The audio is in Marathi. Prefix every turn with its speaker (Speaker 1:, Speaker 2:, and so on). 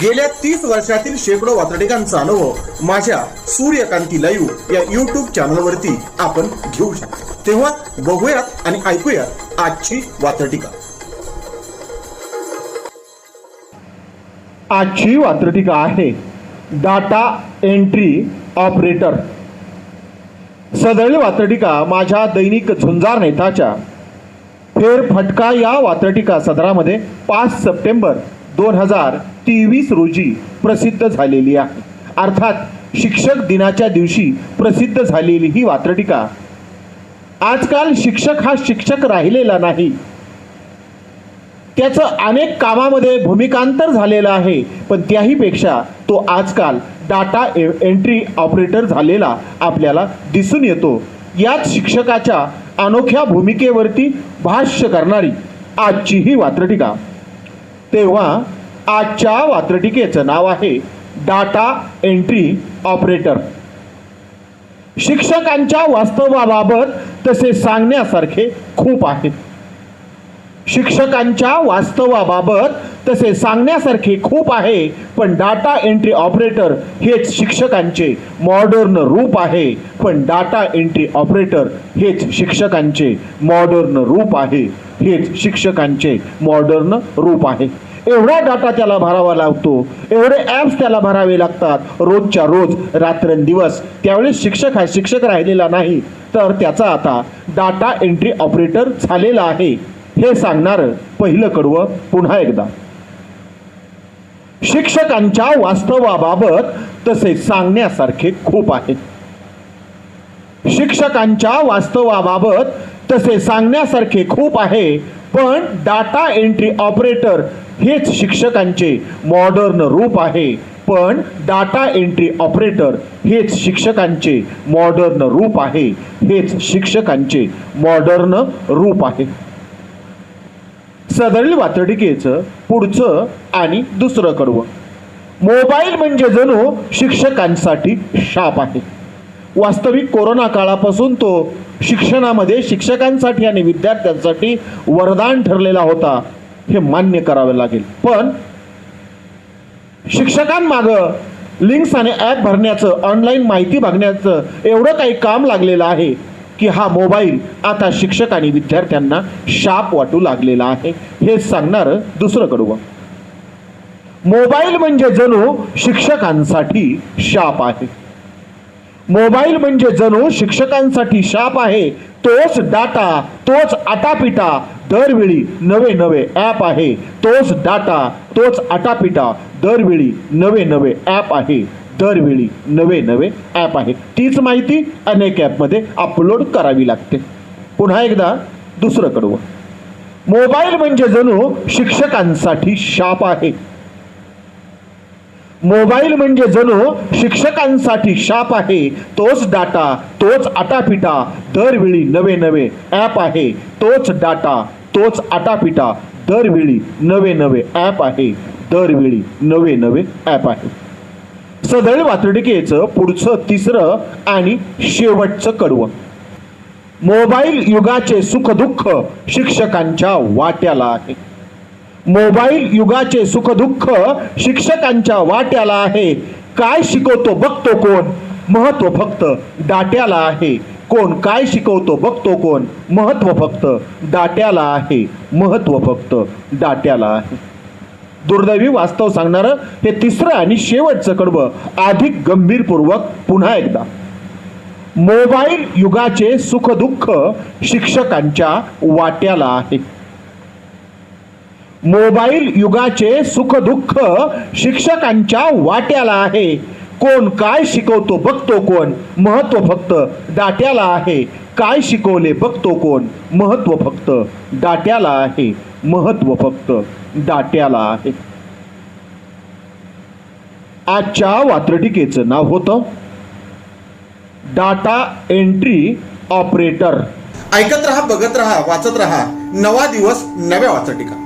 Speaker 1: गेल्या तीस वर्षातील शेकडो वातडिकांचा अनुभव माझ्या सूर्यकांती लाईव्ह या युट्यूब चॅनलवरती आपण घेऊ शकतो. तेव्हा बघूयात आणि ऐकूयात आजची वातडिका
Speaker 2: आजची वात्रटिका आहे डाटा एंट्री ऑपरेटर सदळी वात्रटिका माझ्या दैनिक झुंजार नेताच्या. फेरफटका या वात्रटिका सदरामध्ये पाच सप्टेंबर दोन हजार तेवीस रोजी प्रसिद्ध झालेली आहे. अर्थात शिक्षक दिनाच्या दिवशी प्रसिद्ध झालेली ही वात्रटिका आजकाल शिक्षक हा शिक्षक राहिलेला नाही. त्याचं अनेक कामामध्ये भूमिकांतर झालेलं आहे पण त्याहीपेक्षा तो आजकाल डाटा ए- एंट्री ऑपरेटर झालेला आपल्याला दिसून येतो. याच शिक्षकाच्या अनोख्या भूमिकेवरती भाष्य करणारी आजची ही वात्रटिका. तेव्हा आजच्या वात्रटिकेचं नाव आहे डाटा एंट्री ऑपरेटर शिक्षकांच्या वास्तवाबाबत तसे सांगण्यासारखे खूप आहेत. शिक्षकांच्या वास्तवाबाबत तसे सांगण्यासारखे खूप आहे पण डाटा एंट्री ऑपरेटर हेच शिक्षकांचे मॉडर्न रूप आहे पण डाटा एंट्री ऑपरेटर हेच शिक्षकांचे मॉडर्न रूप आहे हेच शिक्षकांचे मॉडर्न रूप आहे. एवढा डाटा त्याला भरावा लागतो. एवढे ॲप्स त्याला भरावे लागतात. रोजच्या रोज रात्रंदिवस. त्यावेळेस शिक्षक हा शिक्षक राहिलेला नाही. तर त्याचा आता डाटा एंट्री ऑपरेटर झालेला आहे. हे सांगणारं पहिलं कडवं पुन्हा एकदा. शिक्षकांच्या वास्तवाबाबत तसे सांगण्यासारखे खूप आहेत शिक्षकांच्या वास्तवाबाबत तसे सांगण्यासारखे खूप आहे. पण डाटा एंट्री ऑपरेटर हेच शिक्षकांचे मॉडर्न रूप आहे. पण डाटा एंट्री ऑपरेटर हेच शिक्षकांचे मॉडर्न रूप आहे. हेच शिक्षकांचे मॉडर्न रूप आहे. सदरील वातडिकेचं पुढचं आणि दुसरं कडवं. मोबाईल म्हणजे जणू शिक्षकांसाठी शाप आहे. वास्तविक कोरोना काळापासून तो शिक्षणामध्ये शिक्षकांसाठी आणि विद्यार्थ्यांसाठी वरदान ठरलेला होता. हे मान्य करावे लागेल. पण शिक्षकांमागं लिंक्स आणि ॲप भरण्याचं ऑनलाईन माहिती बघण्याचं एवढं काही काम लागलेलं आहे की हा मोबाईल आता शिक्षक आणि विद्यार्थ्यांना शाप वाटू लागलेला आहे. हे सांगणारं दुसरं कडू मोबाईल म्हणजे जणू शिक्षकांसाठी शाप आहे. मोबाईल म्हणजे जणू शिक्षकांसाठी शाप आहे. तोच डाटा तोच आटापिटा दरवेळी नवे नवे ॲप आहे. तोच डाटा तोच आटापिटा दरवेळी नवे नवे ॲप आहे. दरवेळी नवे नवे ॲप आहे. तीच माहिती अनेक ॲपमध्ये अपलोड करावी लागते. पुन्हा एकदा दुसरं कडवं. मोबाईल म्हणजे जणू शिक्षकांसाठी शाप आहे. मोबाईल म्हणजे जणू शिक्षकांसाठी शाप आहे. तोच डाटा तोच आटापिटा दरवेळी नवे नवे ॲप आहे. तोच डाटा तोच आटापिटा दरवेळी नवे नवे ॲप आहे. दरवेळी नवे नवे ॲप आहे. सदळ वातडिकेचं पुढचं तिसरं आणि शेवटचं कडवं. मोबाईल युगाचे सुखदुःख शिक्षकांच्या वाट्याला आहे. मोबाईल युगाचे सुखदुःख शिक्षकांच्या वाट्याला आहे. काय शिकवतो बघतो कोण? महत्त्व फक्त डाट्याला आहे. कोण काय शिकवतो बघतो कोण? महत्त्व फक्त. डाट्याला आहे. महत्त्व फक्त. डाट्याला आहे. दुर्दैवी वास्तव सांगणारं हे तिसरं आणि शेवटचं कडवं अधिक गंभीरपूर्वक पुन्हा एकदा. मोबाईल युगाचे सुखदुःख शिक्षकांच्या वाट्याला आहे. मोबाईल युगाचे सुखदुःख शिक्षकांच्या वाट्याला आहे. कोण काय शिकवतो बघतो कोण? महत्त्व फक्त डाट्याला आहे. काय शिकवले बघतो कोण? महत्त्व फक्त डाट्याला आहे. महत्त्व फक्त डाट्याला आहे.
Speaker 3: आजच्या वात्रटिकेचं नाव होतं डाटा एंट्री ऑपरेटर.
Speaker 2: ऐकत रहा बघत रहा वाचत रहा. नवा दिवस नव्या वाचटिका